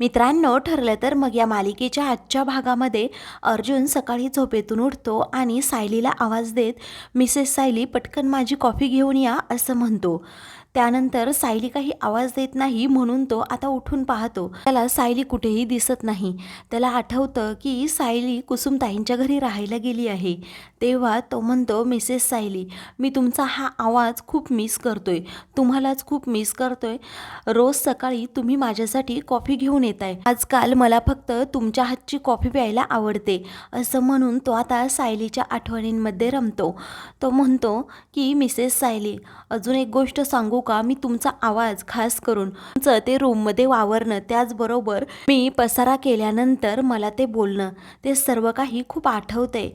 मित्रांनो ठरलं तर मग या मालिकेच्या आजच्या भागामध्ये अर्जुन सकाळी झोपेतून उठतो आणि सायलीला आवाज देत मिसेस सायली पटकन माझी कॉफी घेऊन या असं म्हणतो. त्यानंतर सायली काही आवाज देत नाही म्हणून तो आता उठून पाहतो. त्याला सायली कुठेही दिसत नाही. त्याला आठवतं की सायली कुसुमताईंच्या घरी राहायला गेली आहे. तेव्हा तो म्हणतो मिसेस सायली मी तुमचा हा आवाज खूप मिस करतोय. तुम्हालाच खूप मिस करतोय. रोज सकाळी तुम्ही माझ्यासाठी कॉफी घेऊन येत आहे आजकाल मला फक्त तुमच्या हातची कॉफी प्यायला आवडते. असं म्हणून तो आता सायलीच्या आठवणींमध्ये रमतो. तो म्हणतो की मिसेस सायली अजून एक गोष्ट सांगू का मी तुमचा आवाज खास करून तुमचं ते रूममध्ये वावरणं त्याचबरोबर मी पसारा केल्यानंतर मला ते बोलणं ते सर्व काही खूप आठवतंय.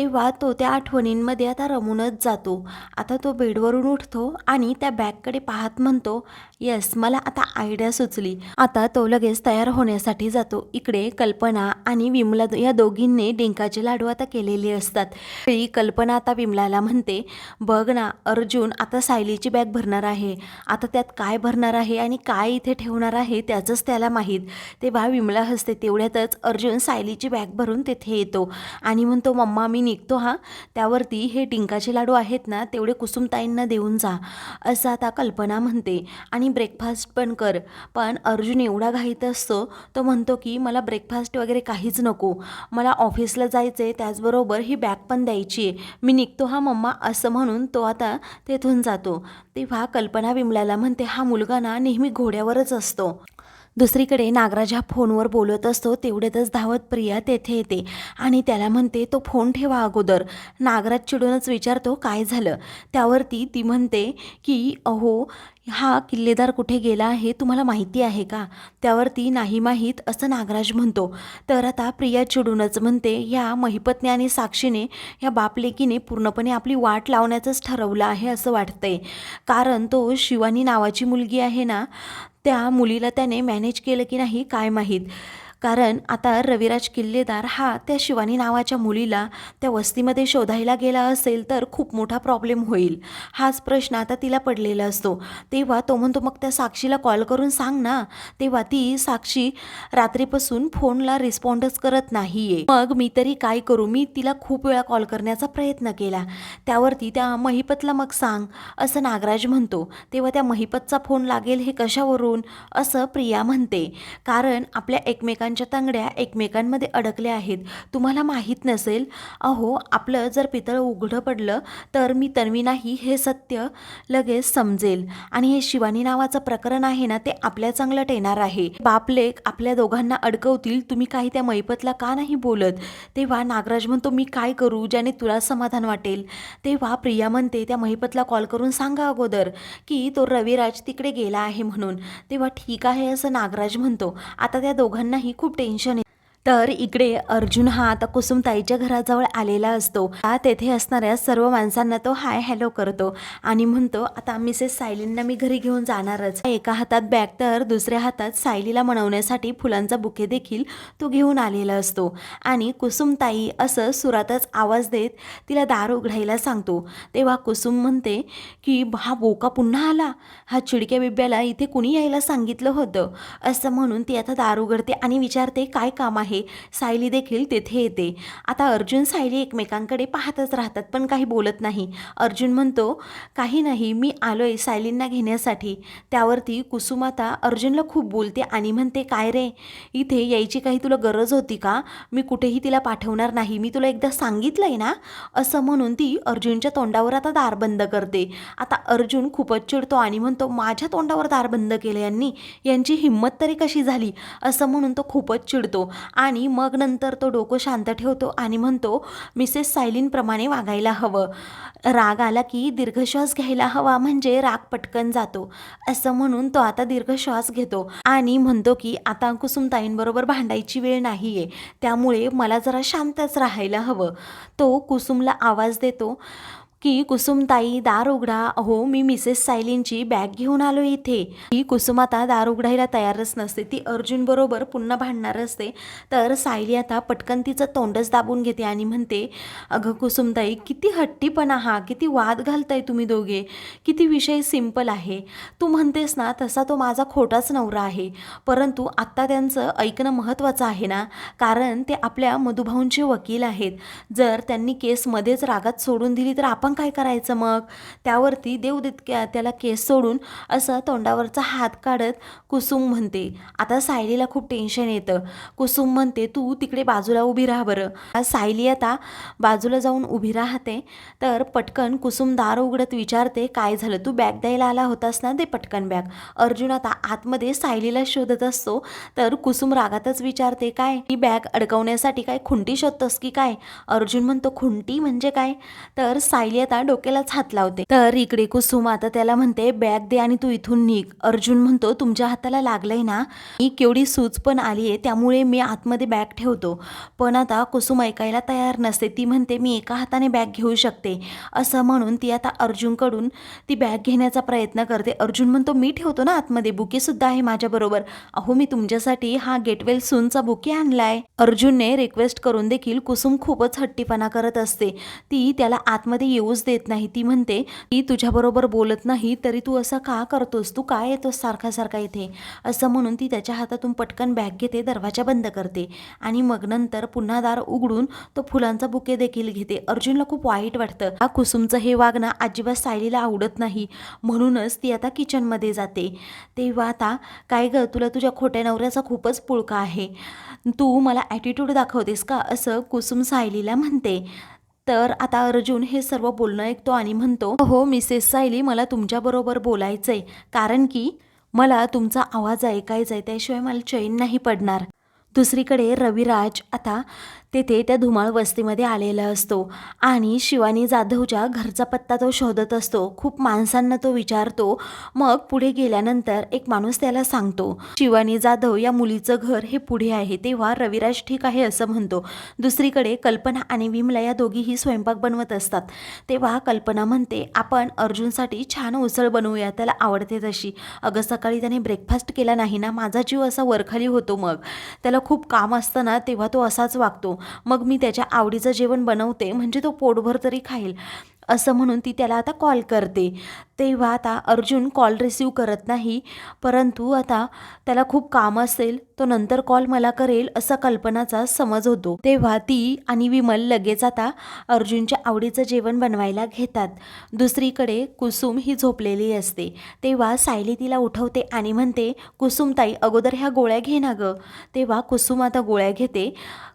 तेव्हा तो त्या आठवणींमध्ये आता रमूनच जातो. आता तो बेडवरून उठतो आणि त्या बॅगकडे पाहत म्हणतो येस मला आता आयडिया सुचली. आता तो लगेच तयार होण्यासाठी जातो. इकडे कल्पना आणि विमला या दोघींनी डिंकाचे लाडू आता केलेले असतात. वेळी कल्पना आता विमलाला म्हणते बघ ना अर्जुन आता सायलीची बॅग भरणार आहे. आता त्यात काय भरणार आहे आणि काय इथे ठेवणार आहे त्याचंच त्याला माहीत. तेव्हा विमला हसते तेवढ्यातच अर्जुन सायलीची बॅग भरून तेथे येतो आणि म्हणतो मम्मा मी निघतो हा. त्यावरती हे टिंकाचे लाडू आहेत ना तेवढे कुसुमताईंना देऊन जा असं आता कल्पना म्हणते. आणि ब्रेकफास्ट पण कर. पण अर्जुन एवढा घाईत असतो तो म्हणतो की मला ब्रेकफास्ट वगैरे काहीच नको. मला ऑफिसला जायचं आहे त्याचबरोबर ही बॅग पण द्यायची आहे मी निघतो हा मम्मा असं म्हणून तो आता तेथून जातो. तेव्हा कल्पना विमलाला म्हणते हा मुलगा ना नेहमी घोड्यावरच असतो. दुसरीकडे नागराज हा फोनवर बोलत असतो तेवढ्यातच धावत प्रिया तेथे येते आणि त्याला म्हणते तो फोन ठेवा अगोदर. नागराज चिडूनच विचारतो काय झालं? त्यावरती ती म्हणते की अहो हा किल्लेदार कुठे गेला आहे? तुम्हाला माहिती आहे का? त्यावरती नाही माहीत असं नागराज म्हणतो. तर आता प्रिया चिडूनच म्हणते ह्या महिपत्नी आणि साक्षीने ह्या बापलेकीने पूर्णपणे आपली वाट लावण्याचंच ठरवलं आहे असं वाटतंय. कारण तो शिवानी नावाची मुलगी आहे ना त्या मुलीला त्याने मॅनेज केलं की नाही काय माहीत? कारण आता रविराज किल्लेदार हा त्या शिवानी नावाच्या मुलीला त्या वस्तीमध्ये शोधायला गेला असेल तर खूप मोठा प्रॉब्लेम होईल. हाच प्रश्न आता तिला पडलेला असतो. तेव्हा तो म्हणतो मग त्या साक्षीला कॉल करून सांग ना. तेव्हा ती साक्षी रात्रीपासून फोनला रिस्पॉन्डच करत नाही आहे मग मी तरी काय करू? मी तिला खूप वेळा कॉल करण्याचा प्रयत्न केला. त्यावरती त्या महिपतला मग सांग असं नागराज म्हणतो. तेव्हा त्या महिपतचा फोन लागेल हे कशावरून? असं प्रिया म्हणते. कारण आपल्या पितळांच्या तांगड्या एकमेकांमध्ये अडकल्या आहेत. तुम्हाला माहीत नसेल अहो आपलं जर पितळ उघडं पडलं तर मी तन्वी नाही हे सत्य लगेच समजेल. आणि हे शिवानी नावाचं प्रकरण आहे ना ते आपल्या चांगलं येणार आहे. बापलेक आपल्या दोघांना अडकवतील तुम्ही काही त्या मैपतला का नाही बोलत? तेव्हा नागराज म्हणतो मी काय करू ज्याने तुला समाधान वाटेल? तेव्हा प्रिया म्हणते त्या महिपतला कॉल करून सांगा अगोदर की तो रविराज तिकडे गेला आहे म्हणून. तेव्हा ठीक आहे असं नागराज म्हणतो. आता त्या दोघांनाही खूप टेन्शन आहे. तर इकडे अर्जुन हा आता कुसुमताईच्या घराजवळ आलेला असतो. हा तेथे असणाऱ्या सर्व माणसांना तो हाय हॅलो करतो आणि म्हणतो आता मिसेस सायलींना मी घरी घेऊन जाणारच. एका हातात बॅग तर दुसऱ्या हातात सायलीला मनवण्यासाठी फुलांचा बुके देखील तो घेऊन आलेला असतो. आणि कुसुमताई असं सुरातच आवाज देत तिला दार उघडायला सांगतो. तेव्हा कुसुम म्हणते की हा बोका पुन्हा आला? हा चिडक्या बिब्याला इथे कुणी यायला सांगितलं होतं? असं म्हणून ती आता दार उघडते आणि विचारते काय काम आहे? सायली देखील तेथे येते. आता अर्जुन सायली एकमेकांकडे पाहतच राहतात पण काही बोलत नाही. अर्जुन म्हणतो काही नाही मी आलो आहे सायलींना घेण्यासाठी. त्यावरती कुसुमाता अर्जुनला खूप बोलते आणि म्हणते काय रे इथे यायची काही तुला गरज होती का? मी कुठेही तिला पाठवणार नाही. मी तुला एकदा सांगितलं आहे ना? असं म्हणून ती अर्जुनच्या तोंडावर आता दार बंद करते. आता अर्जुन खूपच चिडतो आणि म्हणतो माझ्या तोंडावर दार बंद केलं यांनी? यांची हिंमत तरी कशी झाली? असं म्हणून तो खूपच चिडतो. आणि मग नंतर तो डोकं शांत ठेवतो आणि म्हणतो मिसेस सायलीनप्रमाणे वागायला हवं. राग आला की दीर्घश्वास घ्यायला हवा म्हणजे राग पटकन जातो. असं म्हणून तो आता दीर्घश्वास घेतो आणि म्हणतो की आता कुसुमताईंबरोबर भांडायची वेळ नाही आहे त्यामुळे मला जरा शांतच राहायला हवं. तो कुसुमला आवाज देतो की कुसुमताई दार उघडा अहो मी मिसेस सायलींची बॅग घेऊन आलो इथे. ही कुसुम आता दार उघडायला तयारच नसते. ती अर्जुन बरोबर पुन्हा भांडणार असते. तर सायली आता पटकन तिचं तोंडच दाबून घेते आणि म्हणते अगं कुसुमताई किती हट्टीपणा हा किती वाद घालताय तुम्ही दोघे. किती विषय सिंपल आहे. तू म्हणतेस ना तसा तो माझा खोटाच नवरा आहे. परंतु आत्ता त्यांचं ऐकणं महत्त्वाचं आहे ना. कारण ते आपल्या मधुभाऊंचे वकील आहेत. जर त्यांनी केस मध्येच रागात सोडून दिली तर आपण काय करायचं मग? त्यावरती देऊ देत त्याला केस सोडून असं तोंडावरचा हात काढत कुसुम म्हणते. आता सायलीला खूप टेन्शन येतं. कुसुम म्हणते तू तिकडे बाजूला उभी राहा बरं. सायली आता बाजूला जाऊन उभी राहते. तर पटकन कुसुम दार उघडत विचारते काय झालं? तू बॅग द्यायला आला होतास ना ते पटकन बॅग? अर्जुन आता आतमध्ये सायलीला शोधत असतो. तर कुसुम रागातच विचारते काय? ही बॅग अडकवण्यासाठी काय खुंटी शोधतोस की काय? अर्जुन म्हणतो खुंटी म्हणजे काय? तर सायली आता डोक्यालाच हात लावते. तर इकडे कुसुम आता त्याला म्हणते बॅग दे आणि तू इथून निघ. अर्जुन म्हणतो तुमच्या हाताला लागलंय ना? मी केवढी सूज पण आली आहे त्यामुळे मी आतमध्ये बॅग ठेवतो. पण आता कुसुम ऐकायला तयार नसते. ती म्हणते मी एका हाताने बॅग घेऊ शकते. असं म्हणून ती आता अर्जुनकडून ती बॅग घेण्याचा प्रयत्न करते. अर्जुन म्हणतो मी ठेवतो ना आतमध्ये? बुकेसुद्धा आहे माझ्याबरोबर. अहो मी तुमच्यासाठी हा गेटवेल सूनचा बुके आणलाय. अर्जुनने रिक्वेस्ट करून देखील कुसुम खूपच हट्टीपणा करत असते. ती त्याला आतमध्ये येऊच देत नाही. ती म्हणते ती तुझ्याबरोबर बोलत नाही तरी तू असं का करतोस? तू काय येतोस सारखा सारखा इथे? असं म्हणून ती त्याच्या हातातून पटकन बॅग घेते दरवाजा बंद करते आणि मग नंतर पुन्हा दार उघडून तो फुलांचा बुके देखील घेते. अर्जुनला खूप वाईट वाटतं. हा कुसुमचं हे वागणं अजिबात सायलीला आवडत नाही. म्हणूनच ती आता किचनमध्ये जाते. तेव्हा आता काय ग तुला तुझ्या खोट्या नवऱ्याचा खूपच पुळका आहे. तू मला ॲटिट्यूड दाखवतेस का? असं कुसुम सायलीला म्हणते. तर आता अर्जुन हे सर्व बोलणं ऐकतो आणि म्हणतो हो मिसेस सायली मला तुमच्याबरोबर बोलायचं आहे कारण की मला तुमचा आवाज ऐकायचा आहे त्याशिवाय मला चैन नाही पडणार. दुसरीकडे रविराज आता तेथे त्या धुमाळ वस्तीमध्ये आलेला असतो. आणि शिवानी जाधवच्या घरचा पत्ता तो शोधत असतो. खूप माणसांना तो विचारतो. मग पुढे गेल्यानंतर एक माणूस त्याला सांगतो शिवानी जाधव या मुलीचं घर हे पुढे आहे. तेव्हा रविराज ठीक आहे असं म्हणतो. दुसरीकडे कल्पना आणि विमला या दोघीही स्वयंपाक बनवत असतात. तेव्हा कल्पना म्हणते आपण अर्जुनसाठी छान उसळ बनवूया. त्याला आवडते तशी. अगं सकाळी त्याने ब्रेकफास्ट केला नाही ना? माझा जीव असा वरखाली होतो मग. त्याला खूप काम असतं ना तेव्हा तो असाच वागतो. मग मी त्याच्या आवडीचं जेवण बनवते म्हणजे तो पोटभर तरी खाईल. असं म्हणून ती त्याला आता कॉल करते. तेव्हा आता अर्जुन कॉल रिसीव करत नाही. परंतु आता त्याला खूप काम असेल तो नंतर कॉल मला करेल असा कल्पनाचा समज होतो. तेव्हा ती आणि विमल लगेच आता अर्जुनच्या आवडीचं जेवण बनवायला घेतात. दुसरीकडे कुसुम ही झोपलेली असते. तेव्हा सायली तिला उठवते आणि म्हणते कुसुमताई अगोदर ह्या गोळ्या घे ना गं. तेव्हा कुसुम आता गोळ्या घेते.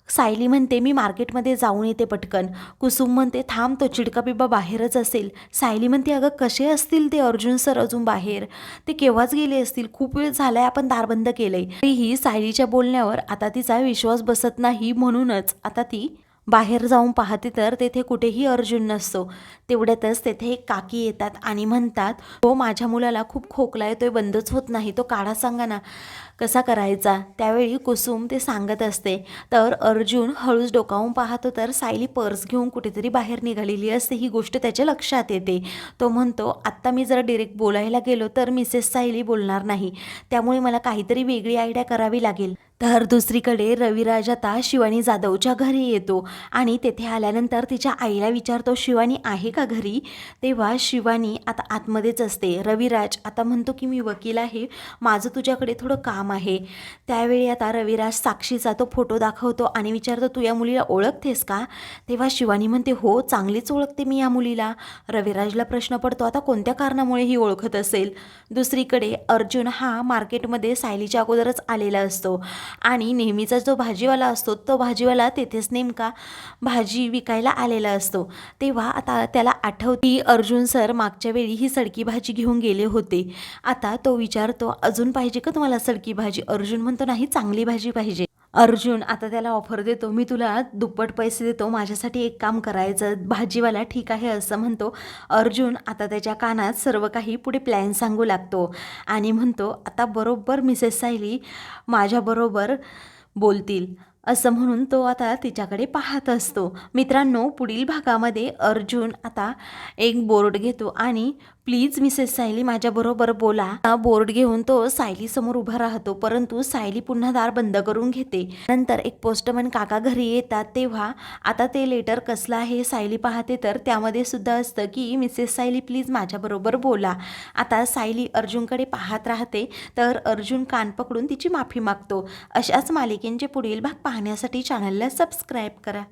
सायली म्हणते मी मार्केटमध्ये जाऊन येते पटकन. कुसुम म्हणते थांब तो चिडका बिब्बा बाहेरच असेल. सायली म्हणते अगं कसे असतील ते अर्जुन सर अजून बाहेर. ते केव्हाच गेले असतील? खूप वेळ झालाय आपण दार बंद केलंय. तरीही सायलीच्या बोलण्यावर आता तिचा विश्वास बसत नाही म्हणूनच आता ती बाहेर जाऊन पाहते तर तेथे कुठेही अर्जुन नसतो. तेवढ्यातच तेथे एक काकी येतात आणि म्हणतात हो माझ्या मुलाला खूप खोकला येतोय बंदच होत नाही तो काढा सांगा ना. कसा करायचा? त्यावेळी कुसुम ते सांगत असते. तर अर्जुन हळूच डोकावून पाहतो तर सायली पर्स घेऊन कुठेतरी बाहेर निघालेली असते. ही गोष्ट त्याच्या लक्षात येते. तो म्हणतो आत्ता मी जर डिरेक्ट बोलायला गेलो तर मिसेस सायली बोलणार नाही. त्यामुळे मला काहीतरी वेगळी आयडिया करावी लागेल. तर दुसरीकडे रविराज आता शिवानी जाधवच्या घरी येतो आणि तेथे आल्यानंतर तिच्या आईला विचारतो शिवानी आहे का घरी? तेव्हा शिवानी आता आतमध्येच असते. रविराज आता म्हणतो की मी वकील आहे. माझं तुझ्याकडे थोडं काम आहे. त्यावेळी आता रविराज साक्षीचा तो फोटो दाखवतो आणि विचारतो तू या मुलीला ओळखतेस का? तेव्हा शिवानी म्हणते हो चांगलीच ओळखते मी या मुलीला. रविराजला प्रश्न पडतो आता कोणत्या कारणामुळे ही ओळखत असेल? दुसरीकडे अर्जुन हा मार्केटमध्ये सायलीच्या अगोदरच आलेला असतो. आणि नेहमीचा जो भाजीवाला असतो तो भाजीवाला तेथेच नेमका भाजी विकायला आलेला असतो. तेव्हा आता त्याला आठवती अर्जुन सर मागच्या वेळी ही सडकी भाजी घेऊन गेले होते. आता तो विचारतो अजून पाहिजे का तुम्हाला सडकी भाजी? अर्जुन म्हणतो नाही चांगली भाजी पाहिजे. अर्जुन आता त्याला ऑफर देतो. मी तुला दुप्पट पैसे देतो. माझ्यासाठी एक काम करायचं. भाजीवाला ठीक आहे असं म्हणतो. अर्जुन आता त्याच्या कानात सर्व काही पुढे प्लॅन सांगू लागतो. आणि म्हणतो आता बरोबर मिसेस सायली माझ्याबरोबर बोलतील. असं म्हणून तो आता तिच्याकडे पाहत असतो. मित्रांनो पुढील भागामध्ये अर्जुन आता एक बोर्ड घेतो आणि प्लीज मिसेस सायली माझ्याबरोबर बोला. बोर्ड घेऊन तो सायली समोर उभा राहतो परंतु सायली पुन्हा दार बंद करून घेते. नंतर एक पोस्टमन काका घरी येतात तेव्हा आता ते लेटर कसलं आहे सायली पाहते तर त्यामध्ये सुद्धा असतं की मिसेस सायली प्लीज माझ्याबरोबर बोला. आता सायली अर्जुनकडे पाहत राहते तर अर्जुन कान पकडून तिची माफी मागतो. अशाच मालिकेंचे पुढील भाग पाहण्यासाठी चॅनलला सबस्क्राईब करा.